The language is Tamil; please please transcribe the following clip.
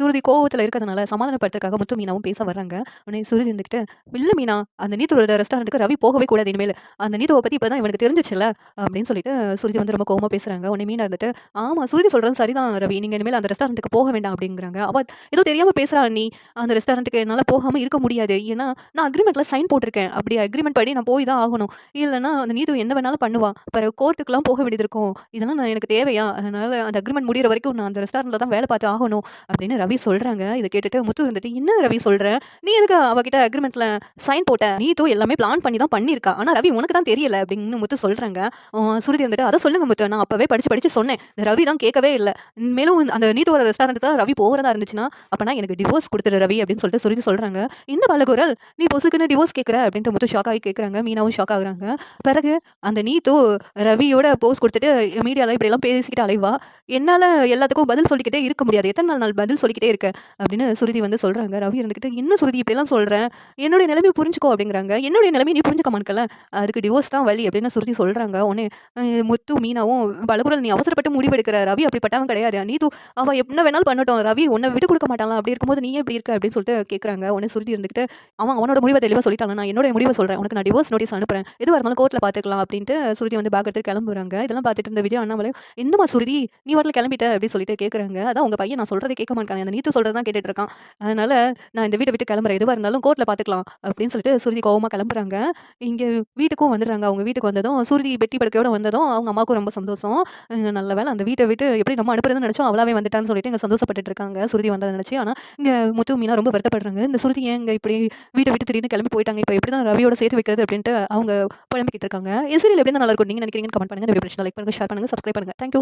சுருதி கோவத்தில் இருக்கிறதுனால சமாதானப்படுத்துறதுக்காக முத்து மீனாவும் பேச வர்றாங்க. உடனே சுருதி இருந்துகிட்டு, இல்லை மீனா, அந்த நீத்தோட ரெஸ்டாரண்ட்டுக்கு ரவி போகவே கூடாது இனிமேல் அந்த நீத்துவ பற்றி இப்போ தான் இவனுக்கு தெரிஞ்சிச்சுல அப்படின்னு சொல்லிட்டு சுருதி வந்து ரொம்ப கோவமாக பேசுகிறாங்க உடனே மீனா இருந்துட்டு, ஆமாம் சுருதி சொல்கிறது சரிதான் ரவி. நீங்கள் இனிமேல் அந்த ரெஸ்டாரண்ட்டுக்கு போக வேண்டாம்" அப்படிங்கிறாங்க. அவள் ஏதோ தெரியாமல் பேசுகிறா நீ அந்த ரெஸ்டாரண்ட்டுக்கு என்னால் போகாமல் இருக்க முடியாது. ஏன்னா, நான் அக்ரிமெண்ட்டில் சைன் போட்டிருக்கேன். அப்படி அக்ரிமெண்ட் படி நான் போய் தான் ஆகணும். இல்லைனா அந்த நீது என்ன வேணாலும் பண்ணுவா. பிறகு கோர்ட்டுக்கெலாம் போக வேண்டியது இருக்கும். இதெல்லாம் நான் எனக்கு தேவையா? அதனால் அந்த அக்ரிமெண்ட் முடியிற வரைக்கும் நான் அந்த ரெஸ்டாரண்ட்டில் தான் வேலை பார்த்து ஆகணும் அப்படின்னு ரவி சொல்றாங்க. இதை கேட்டுட்டு முத்து இருந்துட்டு, "என்ன ரவி சொல்கிறேன் நீ எதுக்கு அவகிட்ட அக்ரிமெண்ட்ல சைன் போட்ட? நீத்து எல்லாமே பிளான் பண்ணி தான் பண்ணியிருக்கா. ஆனால் ரவி உனக்கு தான் தெரியல" அப்படின்னு முத்து சொல்றாங்க. சுருதி வந்துட்டு, அதை சொல்லுங்க முத்து. நான் அப்போவே படித்து படித்து சொன்னேன். இந்த ரவி தான் கேட்கவே இல்லை மேலும் அந்த நீத்தோட ரெஸ்டாரண்ட் தான் ரவி போகிறதா இருந்துச்சுன்னா, அப்பனா எனக்கு டிவோர்ஸ் கொடுத்துரு ரவி" அப்படின்னு சொல்லிட்டு சுருதி சொல்றாங்க. "என்ன பலகுரல் நீ பொசுக்குன்னு டிவோர்ஸ் கேட்குற?" அப்படின்ட்டு முத்து ஷாக் ஆகி கேட்குறாங்க. மீனாவும் ஷாக் ஆகுறாங்க. பிறகு அந்த நீத்து ரவியோட போஸ் குடுத்துட்டு இப்படி இப்படியெல்லாம் பேசிக்கிட்டு அலைவா. என்னால் எல்லாத்துக்கும் பதில் சொல்லிக்கிட்டே இருக்க முடியாது. எத்தனை நாள் நாள் பதில் சொல்லிக்கிட்டே இருக்க? அப்படின்னு சுருதி வந்து சொல்கிறாங்க ரவி இருந்துக்கிட்டு "என்ன சுருதி இப்படிலாம் சொல்கிறேன் என்னுடைய நிலைமை புரிஞ்சுக்கோ" அப்படிங்கிறாங்க. "என்னுடைய நிலைமை நீ புரிஞ்சுக்க மாட்டல அதுக்கு டிவோர்ஸ் தான் வழி" அப்படின்னு சுருதி சொல்கிறாங்க உடனே முத்து, மீனாவும், பலகுரல் நீ அவசரப்பட்டு முடிவெடுக்கிற. ரவி அப்படிப்பட்டவன் கிடையாது. நீ தூ அவள் என்ன வேணாலும் பண்ணட்டும். ரவி உன்னை விட்டு கொடுக்க மாட்டான்ல. அப்படி இருக்கும்போது நீ எப்படி இருக்க?" அப்படின்னு சொல்லிட்டு கேட்குறாங்க. உடனே சுருதி இருந்துக்கிட்டு "அவன் அவனோட முடிவை தெளிவாக சொல்லிட்டான்ல. நான் என்னுடைய முடிவை சொல்கிறேன் உனக்கு நான் டிவோர்ஸ் நோட்டீஸ் அனுப்புறேன். எதுவாக இருந்தாலும் கோர்ட்டில் பார்த்துக்கலாம்" அப்படின்ட்டு சுருதி வந்து பேக் கிளம்புறாங்க. இதெல்லாம் பார்த்துட்டு இருந்த விஜய், அண்ணாமலை, "என்னம்மா சுருதி நீ வரல கிளம்பிட்ட" அப்படின்னு சொல்லிட்டு கேட்குறாங்க. "அதான் உங்கள் பையன் நான் சொல்கிறத கேட்க அந்த நீத்து சொல்கிறது தான் கேட்டுட்டு இருக்கான். அதனால் நான் இந்த வீட்டை விட்டு கிளம்புறேன். எதுவாக இருந்தாலும் கோர்ட்டில் பார்த்துக்கலாம்" அப்படின்னு சொல்லிட்டு சுருதி கோவமாக கிளம்புறாங்க. இங்கே வீட்டுக்கும் வந்துடுறாங்க. அவங்க வீட்டுக்கு வந்ததும் சுருதி பெட்டி படுக்கையோட வந்ததும் அவங்க அம்மாவுக்கும் ரொம்ப சந்தோஷம். நல்ல வேலை அந்த வீட்டை விட்டு எப்படி நம்ம அனுப்புறதுன்னு நினைச்சோம். அவளாவே வந்துட்டான்னு சொல்லிட்டு இங்கே சந்தோஷப்பட்டுட்டு இருக்காங்க. சுருதி வந்ததை நினச்சி ஆனால் இங்கே முத்து, மீனா ரொம்ப வருத்தப்படுறாங்க. இந்த சுருதி ஏங்க இப்படி வீட்டை விட்டு திடீர்னு கிளம்பி போயிட்டாங்க. இப்போ எப்படி தான் ரவியோட சேர்த்து வைக்கிறது அப்படின்ட்டு அவங்க புலம்பிக்கிட்டு இருக்காங்க. இந்த சீரியல் எப்படி நல்லா இருக்கும் நீங்கள் நினைக்கிறீங்கன்னு கமெண்ட் பண்ணுங்கள் இந்த லைக் பண்ணுங்கள் ஷேர் பண்ணுங்க, சப்ஸ்கிரைப் பண்ணுங்க. Thank you.